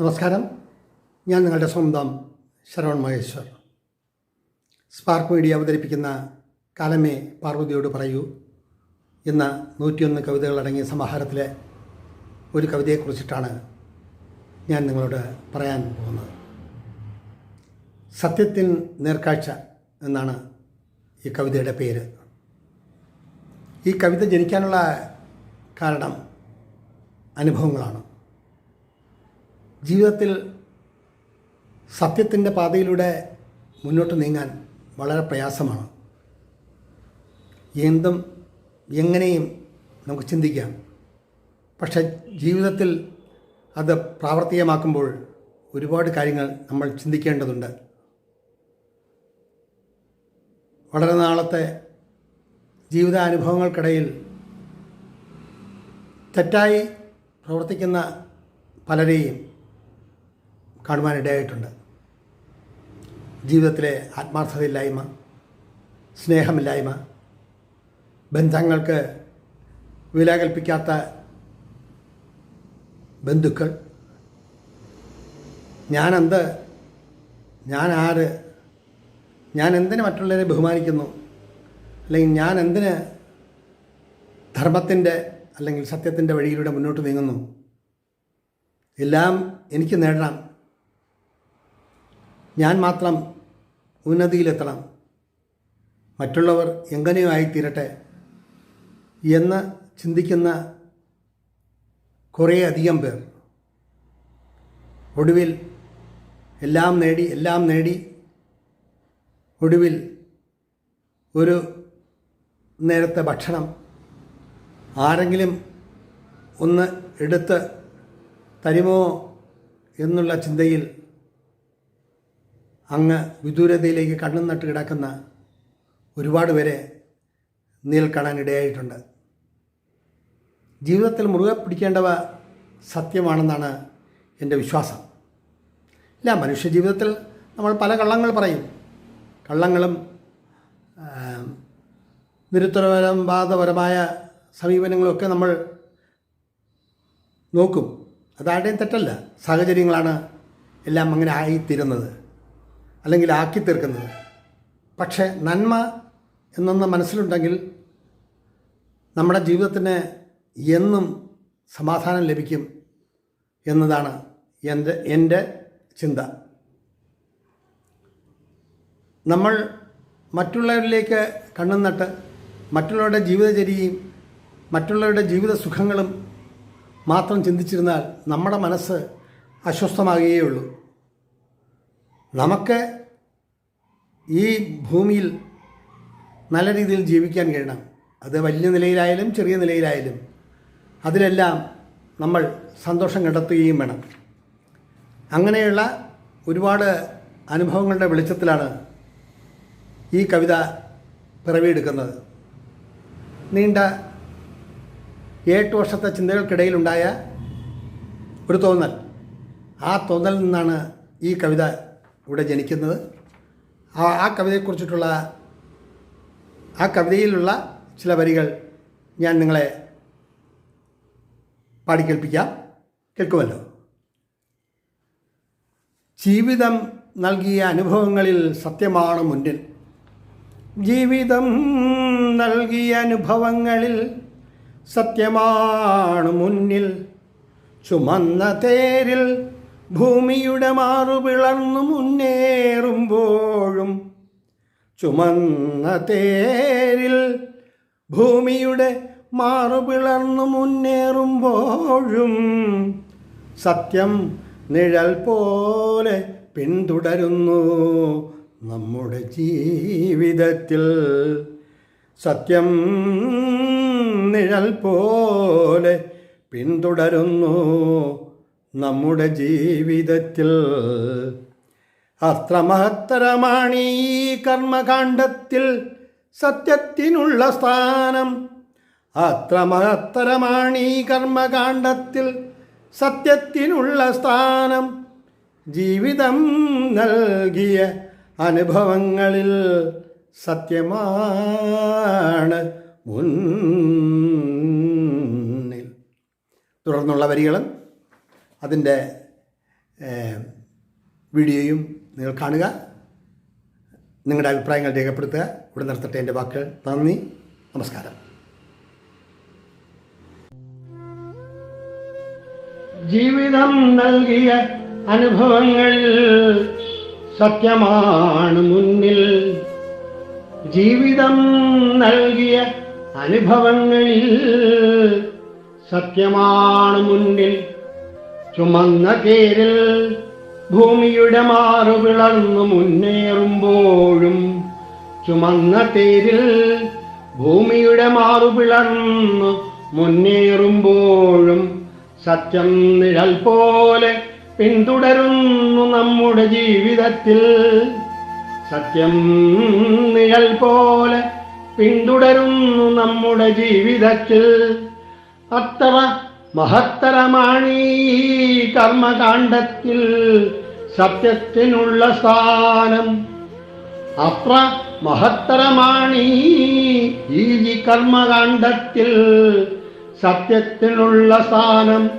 നമസ്കാരം. ഞാൻ നിങ്ങളുടെ സ്വന്തം ശരവൺ മഹേശ്വർ. സ്പാർക്ക് മീഡിയ അവതരിപ്പിക്കുന്ന കാലമേ പാർവതിയോട് പറയൂ എന്ന നൂറ്റിയൊന്ന് കവിതകൾ അടങ്ങിയ സമാഹാരത്തിലെ ഒരു കവിതയെക്കുറിച്ചിട്ടാണ് ഞാൻ നിങ്ങളോട് പറയാൻ പോകുന്നത്. സത്യത്തിൻ നേർക്കാഴ്ച എന്നാണ് ഈ കവിതയുടെ പേര്. ഈ കവിത ജനിക്കാനുള്ള കാരണം അനുഭവങ്ങളാണ്. ജീവിതത്തിൽ സത്യത്തിന്റെ പാതയിലൂടെ മുന്നോട്ട് നീങ്ങാൻ വളരെ പ്രയാസമാണ്. എന്തും എങ്ങനെയും നമുക്ക് ചിന്തിക്കാം. പക്ഷെ ജീവിതത്തിൽ അത് പ്രാവർത്തികമാക്കുമ്പോൾ ഒരുപാട് കാര്യങ്ങൾ നമ്മൾ ചിന്തിക്കേണ്ടതുണ്ട്. വളരെ നാളത്തെ ജീവിതാനുഭവങ്ങൾക്കിടയിൽ തെറ്റായി പ്രവർത്തിക്കുന്ന പലരെയും കാണുവാനിടയായിട്ടുണ്ട് ജീവിതത്തിലെ ആത്മാർത്ഥതയില്ലായ്മ സ്നേഹമില്ലായ്മ ബന്ധങ്ങൾക്ക് വില കൽപ്പിക്കാത്ത ബന്ധുക്കൾ ഞാനെന്ത് ഞാൻ ആര് ഞാൻ എന്തിന് മറ്റുള്ളവരെ ബഹുമാനിക്കുന്നു അല്ലെങ്കിൽ ഞാൻ എന്തിന് ധർമ്മത്തിന്റെ അല്ലെങ്കിൽ സത്യത്തിന്റെ വഴിയിലൂടെ മുന്നോട്ട് നീങ്ങുന്നു എല്ലാം എനിക്ക് നേടണം. ഞാൻ മാത്രം ഉന്നതിയിലെത്തണം. മറ്റുള്ളവർ എങ്ങനെയോ ആയിത്തീരട്ടെ എന്ന് ചിന്തിക്കുന്ന കുറേ അധികം പേർ. ഒടുവിൽ എല്ലാം നേടി എല്ലാം നേടി ഒടുവിൽ ഒരു നേരത്തെ ഭക്ഷണം ആരെങ്കിലും ഒന്ന് എടുത്ത് തരുമോ എന്നുള്ള ചിന്തയിൽ അങ്ങ് വിദൂരതയിലേക്ക് കണ്ണും നട്ട് കിടക്കുന്ന ഒരുപാട് പേരെ നീൽ കാണാൻ ഇടയായിട്ടുണ്ട്. ജീവിതത്തിൽ മുറുകെ പിടിക്കേണ്ടവ സത്യമാണെന്നാണ് എന്റെ വിശ്വാസം. ഇല്ല മനുഷ്യ ജീവിതത്തിൽ നമ്മൾ പല കള്ളങ്ങൾ പറയും. കള്ളങ്ങളും നിരുത്തരപരമായ സമീപനങ്ങളൊക്കെ നമ്മൾ നോക്കും. അതാരുടെയും തെറ്റല്ല. സാഹചര്യങ്ങളാണ് എല്ലാം അങ്ങനെ ആയിത്തീരുന്നത്. അല്ലെങ്കിൽ ആക്കി തീർക്കുന്നത്. പക്ഷേ നന്മ എന്നൊന്ന് മനസ്സിലുണ്ടെങ്കിൽ നമ്മുടെ ജീവിതത്തിന് എന്നും സമാധാനം ലഭിക്കും എന്നതാണ് എന്റെ എന്റെ ചിന്ത. നമ്മൾ മറ്റുള്ളവരിലേക്ക് കണ്ണുന്നിട്ട് മറ്റുള്ളവരുടെ ജീവിതചര്യയും മറ്റുള്ളവരുടെ ജീവിത സുഖങ്ങളും മാത്രം ചിന്തിച്ചിരുന്നാൽ നമ്മുടെ മനസ്സ് അസ്വസ്ഥമാകുകയുള്ളൂ നമുക്ക് ഈ ഭൂമിയിൽ നല്ല രീതിയിൽ ജീവിക്കാൻ കഴിയണം. അത് വലിയ നിലയിലായാലും ചെറിയ നിലയിലായാലും അതിലെല്ലാം നമ്മൾ സന്തോഷം കണ്ടെത്തുകയും വേണം. അങ്ങനെയുള്ള ഒരുപാട് അനുഭവങ്ങളുടെ വെളിച്ചത്തിലാണ് ഈ കവിത പിറവിയെടുക്കുന്നത്. നീണ്ട എട്ട് വർഷത്തെ ചിന്തകൾക്കിടയിലുണ്ടായ ഒരു തോന്നൽ. ആ തോന്നലിൽ നിന്നാണ് ഈ കവിത ഇവിടെ ജനിക്കുന്നത്. ആ ആ കവിതയെക്കുറിച്ചിട്ടുള്ള ആ കവിതയിലുള്ള ചില വരികൾ ഞാൻ നിങ്ങളെ പാടിക്കേൽപ്പിക്കാം. കേൾക്കുമല്ലോ? ജീവിതം നൽകിയ അനുഭവങ്ങളിൽ സത്യമാണ് മുന്നിൽ. ജീവിതം നൽകിയ അനുഭവങ്ങളിൽ സത്യമാണ് മുന്നിൽ. ചുമന്ന തേരിൽ ഭൂമിയുടെ മാറുപിളർന്നു മുന്നേറുമ്പോഴും ചുമന്ന തേരിൽ ഭൂമിയുടെ മാറുപിളർന്നു മുന്നേറുമ്പോഴും സത്യം നിഴൽ പോലെ പിന്തുടരുന്നു നമ്മുടെ ജീവിതത്തിൽ. സത്യം നിഴൽ പോലെ പിന്തുടരുന്നു നമ്മുടെ ജീവിതത്തിൽ. അത്ര മഹത്തരമാണ് ഈ കർമ്മകാണ്ഡത്തിൽ സത്യത്തിനുള്ള സ്ഥാനം. അത്ര മഹത്തരമാണ് ഈ കർമ്മകാണ്ഡത്തിൽ സത്യത്തിനുള്ള സ്ഥാനം. ജീവിതം നൽകിയ അനുഭവങ്ങളിൽ സത്യമാണ് മുന്നിൽ. തുടർന്നുള്ള വരികളും അതിന്റെ വീഡിയോയും നിങ്ങൾ കാണുക. നിങ്ങളുടെ അഭിപ്രായങ്ങൾ രേഖപ്പെടുത്തുക. ഇവിടെ നിർത്തട്ടെ എന്റെ വാക്കുകൾ. നന്ദി. നമസ്കാരം. ജീവിതം നൽകിയ അനുഭവങ്ങളിൽ സത്യമാണ് മുന്നിൽ. ജീവിതം നൽകിയ അനുഭവങ്ങളിൽ സത്യമാണ് മുന്നിൽ. ചുമന്ന തേരിൽ ഭൂമിയുടെ മാറു വിളർന്നു മുന്നേറുമ്പോഴും ചുമന്ന തേരിൽ ഭൂമിയുടെ മാറു പിളർന്നു മുന്നേറുമ്പോഴും സത്യം നിഴൽ പോലെ പിന്തുടരുന്നു നമ്മുടെ ജീവിതത്തിൽ. സത്യം നിഴൽ പോലെ പിന്തുടരുന്നു നമ്മുടെ ജീവിതത്തിൽ. അത്ര മഹത്തരമാണീ കർമ്മകാണ്ഡത്തിൽ സത്യത്തിനുള്ള സ്ഥാനം. അത്ര മഹത്തരമാണീ ഈ കർമ്മകാണ്ഡത്തിൽ സത്യത്തിനുള്ള സ്ഥാനം.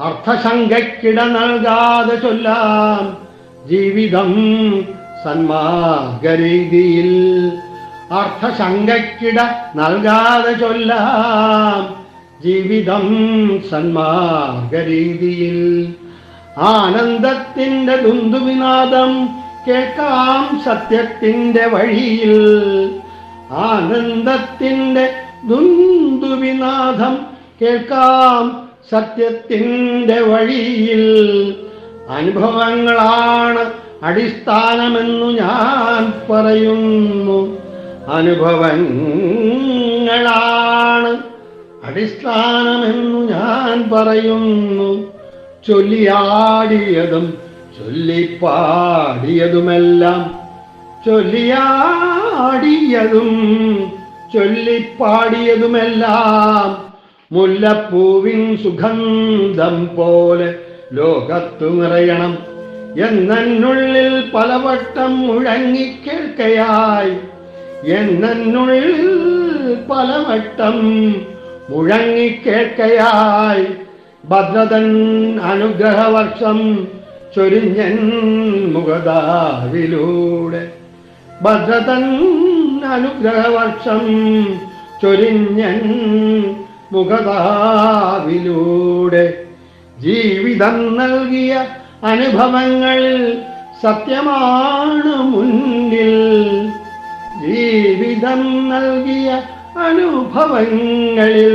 അർത്ഥശങ്കയ്ക്കിട നൽകാതെ ചൊല്ലാം ജീവിതം സന്മാർഗരീതിയിൽ. അർത്ഥശങ്കയ്ക്കിട നൽകാതെ ചൊല്ലാം ജീവിതം സന്മാർഗരീതിയിൽ. ആനന്ദത്തിന്റെ ദുന്ദുവിനാദം കേൾക്കാം സത്യത്തിന്റെ വഴിയിൽ. ആനന്ദത്തിന്റെ ദുന്ദുവിനാദം കേൾക്കാം സത്യത്തിന്റെ വഴിയിൽ. അനുഭവങ്ങളാണ് അടിസ്ഥാനമെന്നു ഞാൻ പറയുന്നു. അനുഭവങ്ങളാണ് അടിസ്ഥാനമെന്നു ഞാൻ പറയുന്നു. ചൊല്ലിയാടിയതും ചൊല്ലിപ്പാടിയതുമെല്ലാം ചൊല്ലിയാടിയതും ചൊല്ലിപ്പാടിയതുമെല്ലാം മുല്ലപ്പൂവിൻ സുഗന്ധം പോലെ ലോകത്തു നിറയണം. എന്നുള്ളിൽ പലവട്ടം മുഴങ്ങിക്കേൾക്കയായി എന്നുള്ളിൽ പലവട്ടം മുഴങ്ങിക്കേൾക്കയായി ഭദ്രതൻ അനുഗ്രഹവർഷം ചൊരിഞ്ഞൻ മുഖതാവിലൂടെ. ഭദ്രതൻ അനുഗ്രഹവർഷം ചൊരിഞ്ഞൻ മുഖതാവിലൂടെ. ജീവിതം നൽകിയ അനുഭവങ്ങൾ സത്യമാണ് മുന്നിൽ. ജീവിതം നൽകിയ അനുഭവങ്ങളിൽ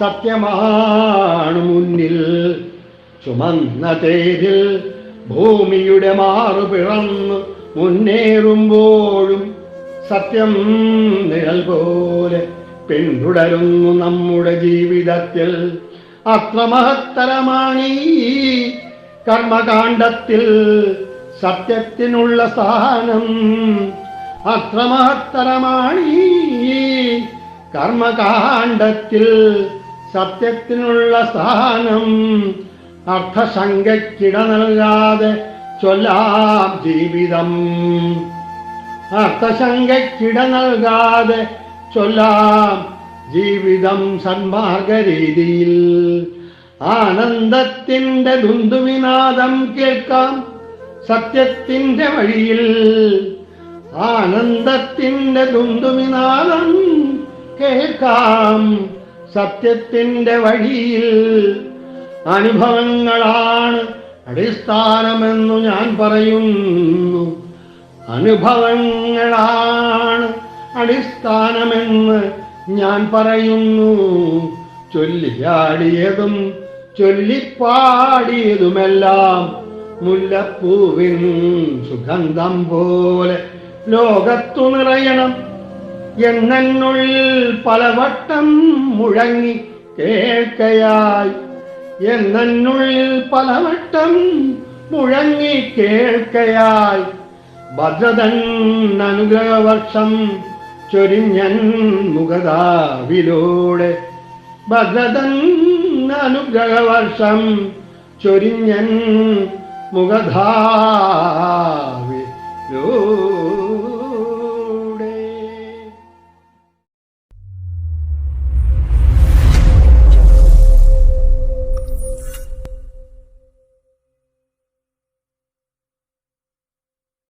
സത്യമാണ് മുന്നിൽ ചുമന്ന തേരിൽ ഭൂമിയുടെ മാറു പിറന്നു മുന്നേറുമ്പോഴും സത്യം നിഴൽ പോലെ പിന്തുടരുന്നു നമ്മുടെ ജീവിതത്തിൽ. അത്ര മഹത്തരമാണ് ഈ കർമ്മകാണ്ഡത്തിൽ സത്യത്തിനുള്ള സ്ഥാനം അത്ര മഹത്തരമാണീ കർമ്മകാണ്ഡത്തിൽ സത്യത്തിനുള്ള സ്ഥാനം അർത്ഥശങ്കയ്ക്കിട നൽകാതെ ചൊല്ലാം ജീവിതം. അർത്ഥശങ്കയ്ക്കിട നൽകാതെ ചൊല്ലാം ജീവിതം സന്മാർഗരീതിയിൽ. ആനന്ദത്തിന്റെ ദുന്ദുവിനാദം കേൾക്കാം സത്യത്തിന്റെ വഴിയിൽ. ആനന്ദത്തിന്റെ ദുന്തുമിനാദം കേൾക്കാം സത്യത്തിന്റെ വഴിയിൽ. അനുഭവങ്ങളാണ് അടിസ്ഥാനമെന്നു ഞാൻ പറയുന്നു. അനുഭവങ്ങളാണ് അടിസ്ഥാനമെന്ന് ഞാൻ പറയുന്നു. ചൊല്ലിയാടിയതും ചൊല്ലിപ്പാടിയതുമെല്ലാം മുല്ലപ്പൂവിൻ സുഗന്ധം പോലെ ലോകത്തു നിറയണം എന്നുള്ളിൽ പലവട്ടം മുഴങ്ങി കേൾക്കയായി. എന്നുള്ളിൽ പലവട്ടം മുഴങ്ങി കേൾക്കയായി. ഭദ്രതൻ അനുഗ്രഹവർഷം ചൊരിഞ്ഞൻ മുഖതാവിലൂടെ. ഭദ്രതൻ അനുഗ്രഹവർഷം ചൊരിഞ്ഞൻ മുഖധാവിലൂടെ